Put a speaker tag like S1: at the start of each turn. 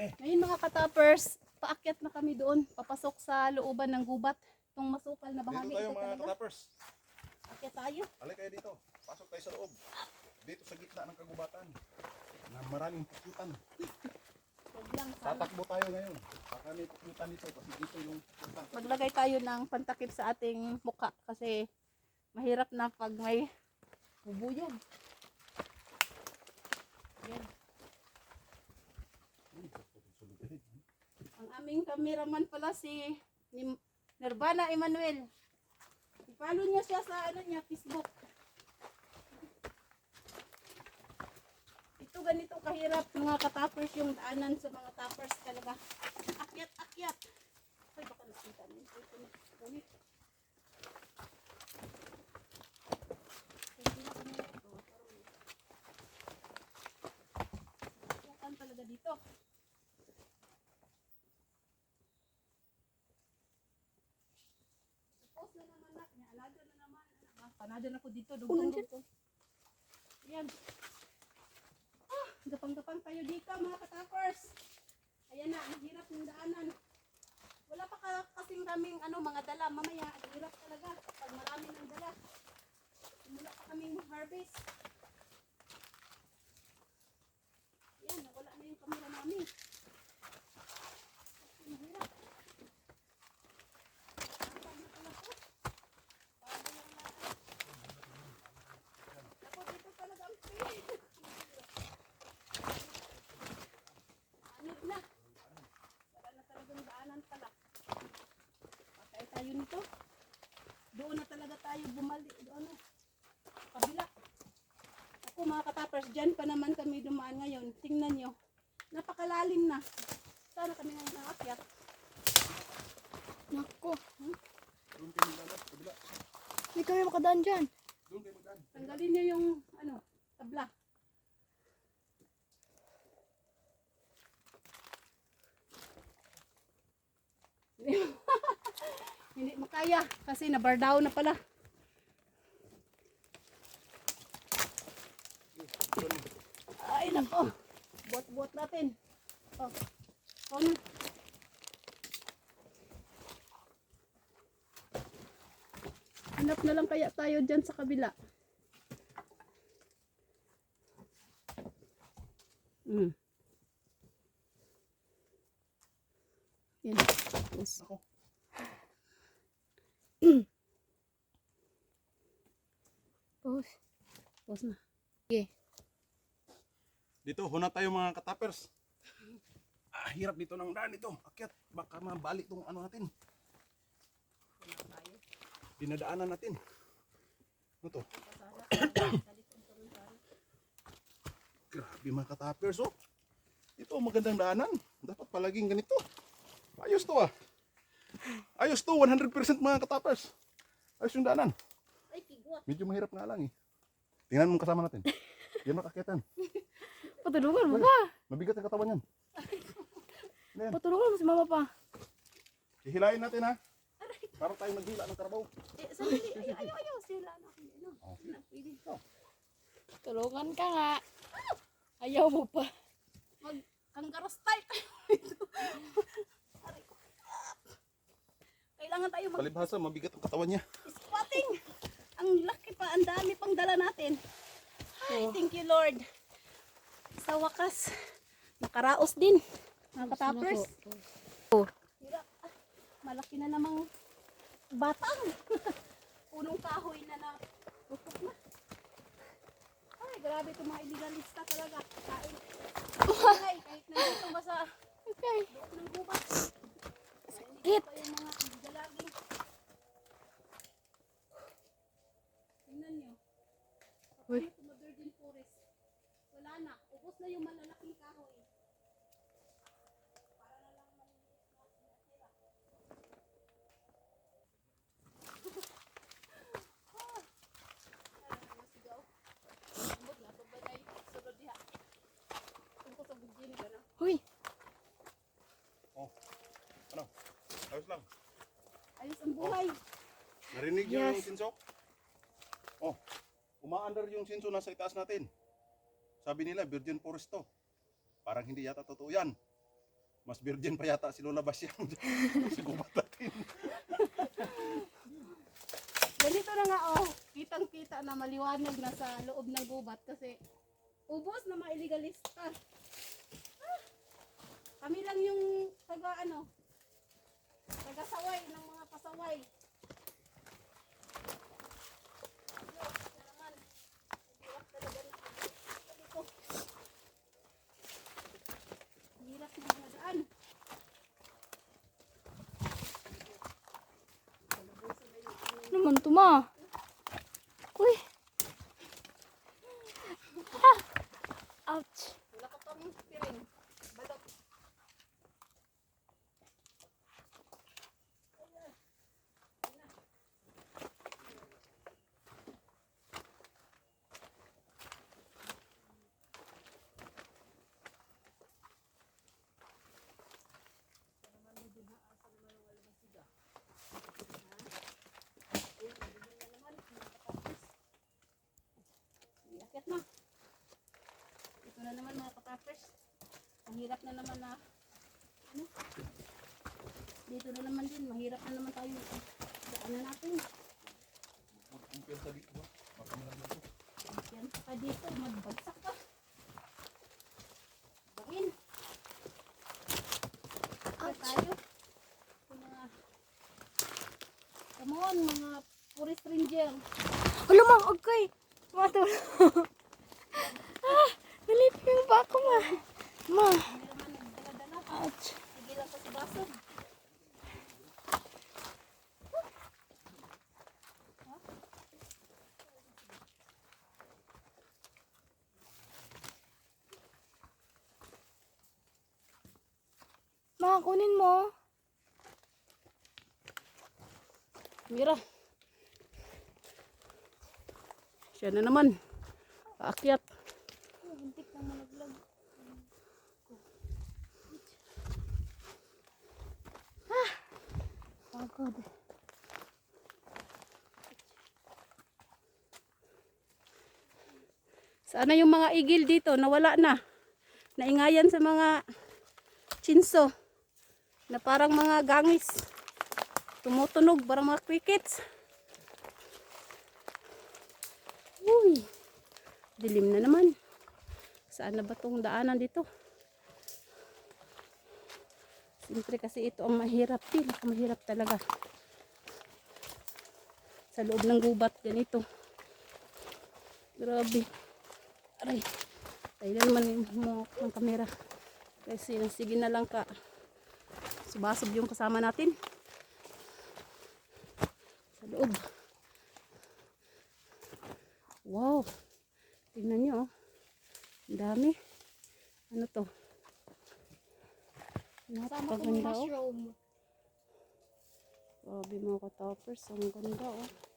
S1: Ngayon mga katappers, paakyat na kami doon, papasok sa looban ng gubat. Itong masukal na
S2: Dito
S1: bahagi.
S2: tayo
S1: Ito
S2: mga katappers.
S1: Akyat tayo.
S2: Halika kayo dito. Pasok tayo sa loob. Dito sa gitna ng kagubatan. Na maraming
S1: sana.
S2: Tatakbo tayo ngayon. Baka may pukyutan dito kasi dito yung pukyutan.
S1: Maglagay tayo ng pantakip sa ating muka kasi mahirap na pag may bubuyog. Yan. Ang aming cameraman pala si ni Nirvana Emmanuel. I-follow niyo siya sa ano niya, Facebook. Ito ganito kahirap mga katapers yung daanan sa mga tappers talaga. Akyat, akyat. Ay, baka nakita niyo. Ito na. Ulit. Hindi na kami ito. Akyatan talaga dito. Tapos na naman na. Another na naman. Ah, Another na ko dito. Dugtong, dugtong. Yan. Ah, gapang-gapang tayo dito mga katapers. Ayan na, ang hirap ng daanan. Wala pa ka, kasing kaming ano, mga dala. Mamaya, ang hirap talaga pag marami ng dala. Wala pa kaming harvest. Yan, nawala na yung kamera namin. Ang hirap. Ang na pala po. Bago lang natin. Ako, dito talaga ang free. Anib na. Wala na talagang daanan pala. Tayo nito. Doon na talaga tayo bumalik. Doon na. Kabila. Ako mga katapers, dyan pa naman kami dumaan ngayon. Tingnan nyo. Napakalalim na. Sana kami ngayon naakyat.
S3: Nako,
S2: Doon kayo magdaan. Kabila.
S3: hindi kami makadaan dyan.
S2: Doon kayo magdaan.
S1: Tanggalin nyo yung ano, tabla. Hindi makaya kasi na-bar down na pala. Ay nako. Buat-buat natin. Oh. Oh, na. Hanap na lang kaya tayo dyan sa kabila. Mm. Yan. Yes.
S2: Ako.
S3: Pause.
S1: Pause na.
S2: Dito, huna tayo mga katappers. Ah, hirap dito ng daan ito. Akyat, baka mabalik tong ano natin. Dinadaanan natin. Ano to? Grabe mga katappers oh. Ito magandang daanan. Dapat palaging ganito. Ayos to ah. Ayos to, 100% mga katappers. Ayos yung daanan.
S1: Ay, kigwat.
S2: Medyo mahirap nga lang eh. Tingnan mo kasama natin. Yan makakyatan.
S3: Patulungan mo pa.
S2: Mabigat ang katawan yan.
S3: Patulungan mo si mama pa.
S2: Hihilahin natin ha. Para tayo maghila ng karabaw.
S1: Eh, sandali. Ayaw, ayaw, ayaw. Sila na. Ano?
S2: Oh,
S1: Ano, pwede.
S3: Tulungan ka nga. Ayaw mo pa.
S1: Mag kangaroo style tayo dito. Aray ko. Kailangan tayo mag
S2: Palibhasa, mabigat ang katawan niya.
S1: squatting. Ang laki pa, ang dami pang dala natin. Ay, thank you Lord. Sa wakas, nakaraos din. Mga katapers. Hirap. Ah, malaki na namang batang. Punong kahoy na na. Na. Ay, grabe itong mga illegalista talaga. Kain. Ay, kahit nandito ba sa
S3: Okay.
S1: loob ng gubat.
S3: Sakit.
S1: Pa yung mga galaging. Tingnan nyo.
S3: Uy.
S1: Papunta sa Virgin Forest. Wala na. Ubus na yung malalaking kahoy. Para na lang maliliit na natira. Ah. Ay, masigaw. Ambot na. Pagbagay. Sunod diha. Tungkol sa Virgin. Gano'n.
S3: Huy.
S2: Ano? Ayos lang.
S1: Ayos ang buhay.
S2: Narinig niyo
S3: Yes.
S2: yung sinso? Oh, umaandar yung sinso nasa itaas natin. Sabi nila, Virgin Forest to. Parang hindi yata totoo yan. Mas virgin pa yata si Lola Basyang sa gubat natin.
S1: Ganito na nga oh, kitang-kita na maliwanag na sa loob ng gubat kasi ubos na mga illegalista. Ah, kami lang yung taga ano, taga saway ng mga pasaway. Hirap na mga daan.
S3: Naman to ma. Uy. Ah. Ouch.
S1: Wala ka pang piring. Balot. Iakit na. Ito na naman mga katapers. Ang hirap na naman na ano? Dito na naman din, mahirap na naman tayo. Daan na natin.
S2: Kumpiyansa dito ba? Baka malaglag to.
S1: Yan pa dito, magbagsak ka. Bangin. Ouch. tayo. Mga Come on, mga forest ranger.
S3: Wala ma, okay. Matulog. ah, nalipin yung ba ako ma. Ma. Ouch. Ma, kunin mo.
S1: Mira. Siya na naman. Paakyat.
S3: Buntik na malaglag. Pagod.
S1: Sana yung mga igil dito, nawala na. Naingayan sa mga chinso. Na parang mga gangis. Tumutunog, parang mga crickets. Uy, dilim na naman. Saan na ba tong daanan dito? Siyempre kasi ito ang mahirap din. Mahirap talaga. Sa loob ng gubat, ganito. Grabe. Aray. Tayo na naman yung mo ng kamera. Kasi sige na lang ka. Subasob yung kasama natin. Sa loob. Wow. Tingnan nyo. oh. Ang dami. Ano to? Napakaganda oh.
S3: mushroom.
S1: Grabe mga ka-toppers. Ang ganda oh.